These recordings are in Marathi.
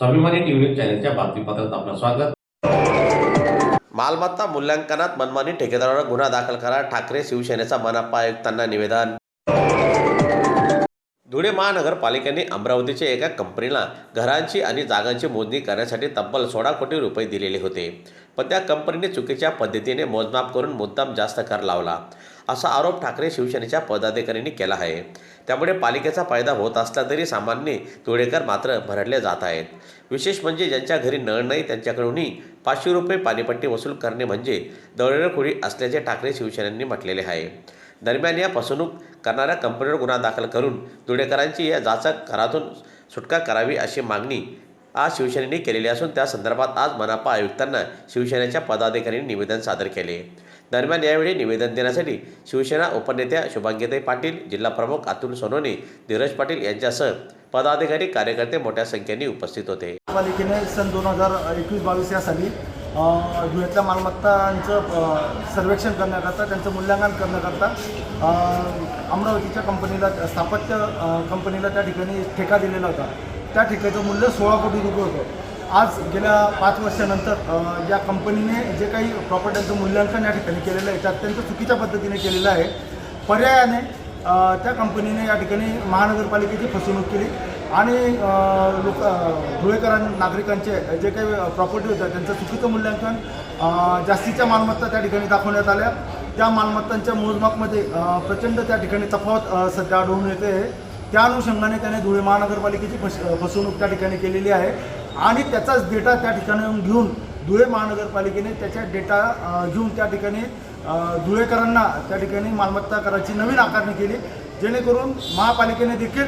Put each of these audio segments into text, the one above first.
स्वाभिमानी टीव्ही न्यूज चॅनलच्या बातमीपत्रात आपलं स्वागत. मालमत्ता मूल्यांकनात मनमानी ठेकेदारावर गुन्हा दाखल करा ठाकरे शिवसेनेचा मनपा आयुक्तांना निवेदन. धुळे महानगरपालिकेने अमरावतीच्या एका कंपनीला घरांची आणि जागांची मोजणी करण्यासाठी तब्बल सोळा कोटी रुपये दिलेले होते. पण त्या कंपनीने चुकीच्या पद्धतीने मोजमाप करून मुद्दाम जास्त कर लावला. असा आरोप ठाकरे शिवसेनेच्या पदाधिकाऱ्यांनी केला आहे. त्यामुळे पालिकेचा फायदा होत असला तरी सामान्य धुळेकर मात्र भरडले जात आहेत. विशेष म्हणजे ज्यांच्या घरी नळ नाही त्यांच्याकडूनही पाचशे रुपये पाणीपट्टी वसूल करणे म्हणजे दरोडेखोरी असल्याचे ठाकरे शिवसेनेने म्हटलेले आहे. दरम्यान या फसवणूक करणाऱ्या कंपनीवर गुन्हा दाखल करून धुळेकरांची या जाचक करातून सुटका करावी अशी मागणी आज शिवसेनेने केलेली असून त्या संदर्भात आज मनापा आयुक्तांना शिवसेनेच्या पदाधिकाऱ्यांनी निवेदन सादर केले. दरम्यान यावेळी निवेदन देण्यासाठी शिवसेना उपनेत्या शुभांगीताई पाटील जिल्हाप्रमुख अतुल सोनोने धीरज पाटील यांच्यासह पदाधिकारी कार्यकर्ते मोठ्या संख्येने उपस्थित होते. पालिकेने सन दोन हजार एकवीस बावीस या साली धुळ्यातल्या मालमत्तांचं सर्वेक्षण करण्याकरता त्यांचं मूल्यांकन करण्याकरता अमरावतीच्या कंपनीला स्थापत्य कंपनीला त्या ठिकाणी ठेका दिलेला होता. त्या ठेक्याचं मूल्य सोळा कोटी रुपये होतं. आज गेल्या पाच वर्षानंतर या कंपनीने जे काही प्रॉपर्ट्यांचं मूल्यांकन या ठिकाणी केलेलं आहे ते अत्यंत चुकीच्या पद्धतीने केलेलं आहे. पर्यायाने त्या कंपनीने या ठिकाणी महानगरपालिकेची फसवणूक केली आणि लोक धुळेकरां नागरिकांचे जे काही प्रॉपर्टी होत्या त्यांचं चुकीचं मूल्यांकन जास्तीच्या मालमत्ता त्या ठिकाणी दाखवण्यात आल्या. त्या मालमत्तांच्या मोजमापमध्ये प्रचंड त्या ठिकाणी तफावत सध्या आढळून येते आहे. त्या अनुषंगाने त्याने धुळे महानगरपालिकेची फस फसवणूक त्या ठिकाणी केलेली आहे. आणि त्याचाच डेटा त्या ठिकाणी घेऊन धुळे महानगरपालिकेने त्याच्या डेटा घेऊन त्या ठिकाणी धुळेकरांना त्या ठिकाणी मालमत्ता कराची नवीन आकारणी केली. जेणेकरून महापालिकेने देखील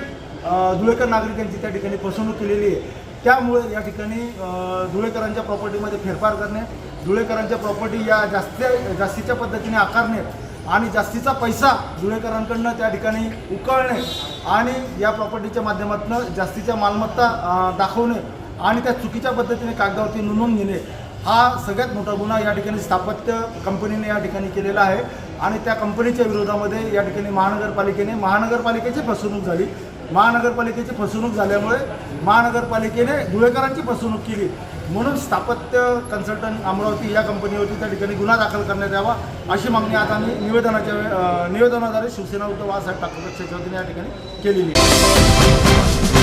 धुळेकर नागरिकांची त्या ठिकाणी फसवणूक केलेली आहे. त्यामुळे या ठिकाणी धुळेकरांच्या प्रॉपर्टीमध्ये फेरफार करणे धुळेकरांच्या प्रॉपर्टी या जास्त जास्तीच्या पद्धतीने आकारणे आणि जास्तीचा पैसा जुळेकरांकडनं त्या ठिकाणी उकळणे आणि या प्रॉपर्टीच्या माध्यमातून जास्तीच्या मालमत्ता दाखवणे आणि त्या चुकीच्या पद्धतीने कागदावरती नोंदवून घेणे हा सगळ्यात मोठा गुन्हा या ठिकाणी स्थापत्य कंपनीने या ठिकाणी केलेला आहे. आणि त्या कंपनीच्या विरोधामध्ये या ठिकाणी महानगरपालिकेने महानगरपालिकेची फसवणूक झाली. महानगरपालिकेची फसवणूक झाल्यामुळे महानगरपालिकेने धुळेकरांची फसवणूक केली. म्हणून स्थापत्य कन्सल्टंट अमरावती या कंपनीवरती त्या ठिकाणी गुन्हा दाखल करण्यात यावा अशी मागणी आता आम्ही निवेदनाच्या निवेदनाद्वारे शिवसेना उद्धव बाळासाहेब ठाकरे पक्षाच्या वतीने या ठिकाणी केलेली आहे.